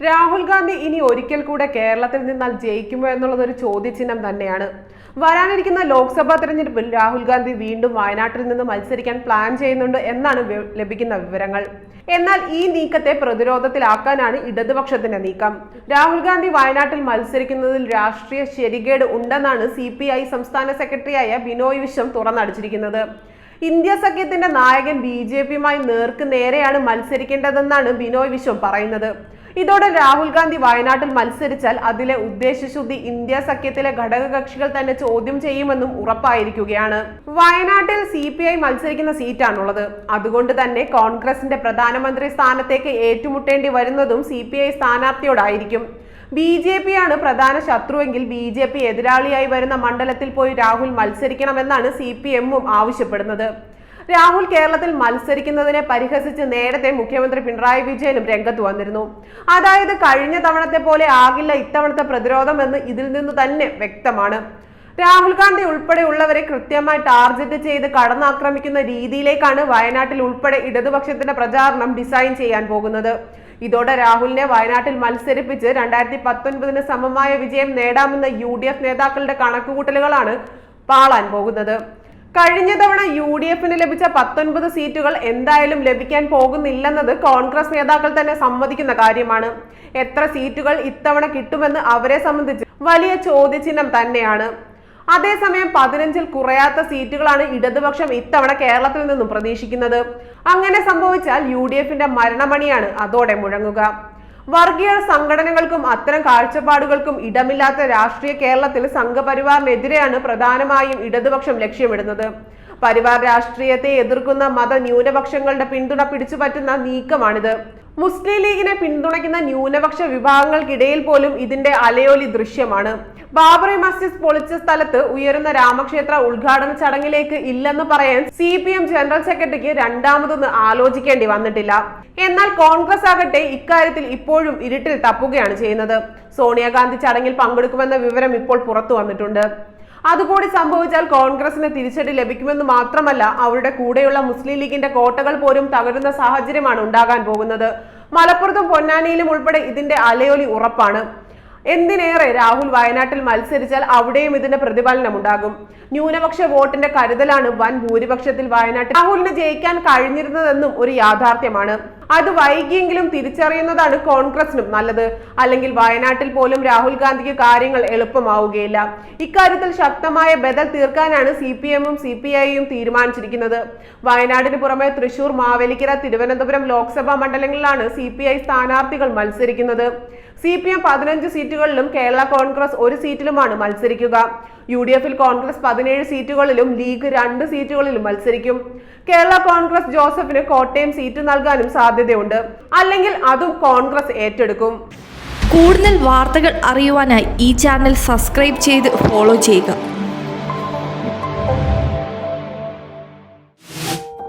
രാഹുൽ ഗാന്ധി ഇനി ഒരിക്കൽ കൂടെ കേരളത്തിൽ നിന്നാൽ ജയിക്കുമോ എന്നുള്ളത് ഒരു ചോദ്യചിഹ്നം തന്നെയാണ്. വരാനിരിക്കുന്ന ലോക്സഭാ തെരഞ്ഞെടുപ്പിൽ രാഹുൽ ഗാന്ധി വീണ്ടും വയനാട്ടിൽ നിന്ന് മത്സരിക്കാൻ പ്ലാൻ ചെയ്യുന്നുണ്ട് എന്നാണ് ലഭിക്കുന്ന വിവരങ്ങൾ. എന്നാൽ ഈ നീക്കത്തെ പ്രതിരോധത്തിലാക്കാനാണ് ഇടതുപക്ഷത്തിന്റെ നീക്കം. രാഹുൽ ഗാന്ധി വയനാട്ടിൽ മത്സരിക്കുന്നതിൽ രാഷ്ട്രീയ ശരികേട് ഉണ്ടെന്നാണ് സി സംസ്ഥാന സെക്രട്ടറിയായ ബിനോയ് വിശ്വം തുറന്നടിച്ചിരിക്കുന്നത്. ഇന്ത്യ സഖ്യത്തിന്റെ നായകൻ ബി ജെ പിയുമായി നേർക്ക് നേരെയാണ് മത്സരിക്കേണ്ടതെന്നാണ് ബിനോയ് വിശ്വം പറയുന്നത്. ഇതോടെ രാഹുൽ ഗാന്ധി വയനാട്ടിൽ മത്സരിച്ചാൽ അതിലെ ഉദ്ദേശശുദ്ധി ഇന്ത്യ സഖ്യത്തിലെ ഘടകകക്ഷികൾ തന്നെ ചോദ്യം ചെയ്യുമെന്നും ഉറപ്പായിരിക്കുകയാണ്. വയനാട്ടിൽ സി പി ഐ മത്സരിക്കുന്ന സീറ്റാണുള്ളത്. അതുകൊണ്ട് തന്നെ കോൺഗ്രസിന്റെ പ്രധാനമന്ത്രി സ്ഥാനത്തേക്ക് ഏറ്റുമുട്ടേണ്ടി വരുന്നതും സി പി ഐ സ്ഥാനാർത്ഥിയോടായിരിക്കും. ബി ജെ പി ആണ് പ്രധാന ശത്രുവെങ്കിൽ ബി ജെ പി എതിരാളിയായി വരുന്ന മണ്ഡലത്തിൽ പോയി രാഹുൽ മത്സരിക്കണമെന്നാണ് സി പി എമ്മും ആവശ്യപ്പെടുന്നത്. രാഹുൽ കേരളത്തിൽ മത്സരിക്കുന്നതിനെ പരിഹസിച്ച് നേരത്തെ മുഖ്യമന്ത്രി പിണറായി വിജയനും രംഗത്ത് വന്നിരുന്നു. അതായത് കഴിഞ്ഞ തവണത്തെ പോലെ ആകില്ല ഇത്തവണത്തെ പ്രതിരോധം എന്ന് ഇതിൽ നിന്ന് തന്നെ വ്യക്തമാണ്. രാഹുൽ ഗാന്ധി ഉൾപ്പെടെയുള്ളവരെ കൃത്യമായി ടാർഗറ്റ് ചെയ്ത് കടന്നാക്രമിക്കുന്ന രീതിയിലേക്കാണ് വയനാട്ടിൽ ഉൾപ്പെടെ ഇടതുപക്ഷത്തിന്റെ പ്രചാരണം ഡിസൈൻ ചെയ്യാൻ പോകുന്നത്. ഇതോടെ രാഹുലിനെ വയനാട്ടിൽ മത്സരിപ്പിച്ച് രണ്ടായിരത്തി പത്തൊൻപതിന് സമമായ വിജയം നേടാമെന്ന യു ഡി എഫ് നേതാക്കളുടെ കണക്കുകൂട്ടലുകളാണ് പാളാൻ പോകുന്നത്. കഴിഞ്ഞ തവണ യു ഡി എഫിന് ലഭിച്ച പത്തൊൻപത് സീറ്റുകൾ എന്തായാലും ലഭിക്കാൻ പോകുന്നില്ലെന്നത് കോൺഗ്രസ് നേതാക്കൾ തന്നെ സമ്മതിക്കുന്ന കാര്യമാണ്. എത്ര സീറ്റുകൾ ഇത്തവണ കിട്ടുമെന്ന് അവരെ സംബന്ധിച്ച് വലിയ ചോദ്യചിഹ്നം തന്നെയാണ്. അതേസമയം പതിനഞ്ചിൽ കുറയാത്ത സീറ്റുകളാണ് ഇടതുപക്ഷം ഇത്തവണ കേരളത്തിൽ നിന്നും പ്രതീക്ഷിക്കുന്നത്. അങ്ങനെ സംഭവിച്ചാൽ യു ഡി എഫിന്റെ മരണമണിയാണ് അതോടെ മുഴങ്ങുക. വർഗീയ സംഘടനകൾക്കും അത്തരം കാഴ്ചപ്പാടുകൾക്കും ഇടമില്ലാത്ത രാഷ്ട്രീയ കേരളത്തിൽ സംഘപരിവാറിനെതിരെയാണ് പ്രധാനമായും ഇടതുപക്ഷം ലക്ഷ്യമിടുന്നത്. പരിവാർ രാഷ്ട്രീയത്തെ എതിർക്കുന്ന മത ന്യൂനപക്ഷങ്ങളുടെ പിന്തുണ പിടിച്ചുപറ്റുന്ന നീക്കമാണിത്. മുസ്ലിം ലീഗിനെ പിന്തുണയ്ക്കുന്ന ന്യൂനപക്ഷ വിഭാഗങ്ങൾക്കിടയിൽ പോലും ഇതിന്റെ അലയോലി ദൃശ്യമാണ്. ബാബറി മസ്ജിദ് പൊളിച്ച സ്ഥലത്ത് ഉയരുന്ന രാമക്ഷേത്ര ഉദ്ഘാടന ചടങ്ങിലേക്ക് ഇല്ലെന്ന് പറയാൻ സി പി എം ജനറൽ സെക്രട്ടറിക്ക് രണ്ടാമതൊന്ന് ആലോചിക്കേണ്ടി വന്നിട്ടില്ല. എന്നാൽ കോൺഗ്രസ് ആകട്ടെ ഇക്കാര്യത്തിൽ ഇപ്പോഴും ഇരുട്ടിൽ തപ്പുകയാണ് ചെയ്യുന്നത്. സോണിയാഗാന്ധി ചടങ്ങിൽ പങ്കെടുക്കുമെന്ന വിവരം ഇപ്പോൾ പുറത്തു വന്നിട്ടുണ്ട്. അതുകൂടി സംഭവിച്ചാൽ കോൺഗ്രസിന് തിരിച്ചടി ലഭിക്കുമെന്ന് മാത്രമല്ല അവരുടെ കൂടെയുള്ള മുസ്ലിം ലീഗിന്റെ കോട്ടകൾ പോലും തകരുന്ന സാഹചര്യമാണ് ഉണ്ടാകാൻ പോകുന്നത്. മലപ്പുറത്തും പൊന്നാനിയിലും ഉൾപ്പെടെ ഇതിന്റെ അലയൊലി ഉറപ്പാണ്. എന്തിനേറെ രാഹുൽ വയനാട്ടിൽ മത്സരിച്ചാൽ അവിടെയും ഇതിന്റെ പ്രതിഫലനം ഉണ്ടാകും ന്യൂനപക്ഷ വോട്ടിന്റെ കരുതലാണ് വൻ ഭൂരിപക്ഷത്തിൽ വയനാട്ടിൽ രാഹുലിന് ജയിക്കാൻ കഴിഞ്ഞിരുന്നതെന്നും ഒരു യാഥാർത്ഥ്യമാണ്. അത് വൈകിയെങ്കിലും തിരിച്ചറിയുന്നതാണ് കോൺഗ്രസിനും നല്ലത്. അല്ലെങ്കിൽ വയനാട്ടിൽ പോലും രാഹുൽ ഗാന്ധിക്ക് കാര്യങ്ങൾ എളുപ്പമാവുകയില്ല. ഇക്കാര്യത്തിൽ ശക്തമായ ബദൽ തീർക്കാനാണ് സി പി എമ്മും സി പി ഐയും തീരുമാനിച്ചിരിക്കുന്നത്. വയനാടിന് പുറമെ തൃശൂർ മാവേലിക്കര തിരുവനന്തപുരം ലോക്സഭാ മണ്ഡലങ്ങളിലാണ് സി പി ഐ സ്ഥാനാർത്ഥികൾ മത്സരിക്കുന്നത്. സി പി എം പതിനഞ്ച് സീറ്റുകളിലും കേരള കോൺഗ്രസ് ഒരു സീറ്റിലുമാണ് മത്സരിക്കുക. യു ഡി എഫിൽ കോൺഗ്രസ് പതിനേഴ് സീറ്റുകളിലും ലീഗ് രണ്ട് സീറ്റുകളിലും മത്സരിക്കും. കേരള കോൺഗ്രസ് ജോസഫിന് കോട്ടയം സീറ്റ് നൽകാനും സാധ്യതയുണ്ട്. അല്ലെങ്കിൽ അതും കോൺഗ്രസ് ഏറ്റെടുക്കും. കൂടുതൽ വാർത്തകൾ അറിയുവാനായി ഈ ചാനൽ സബ്സ്ക്രൈബ് ചെയ്ത് ഫോളോ ചെയ്യുക.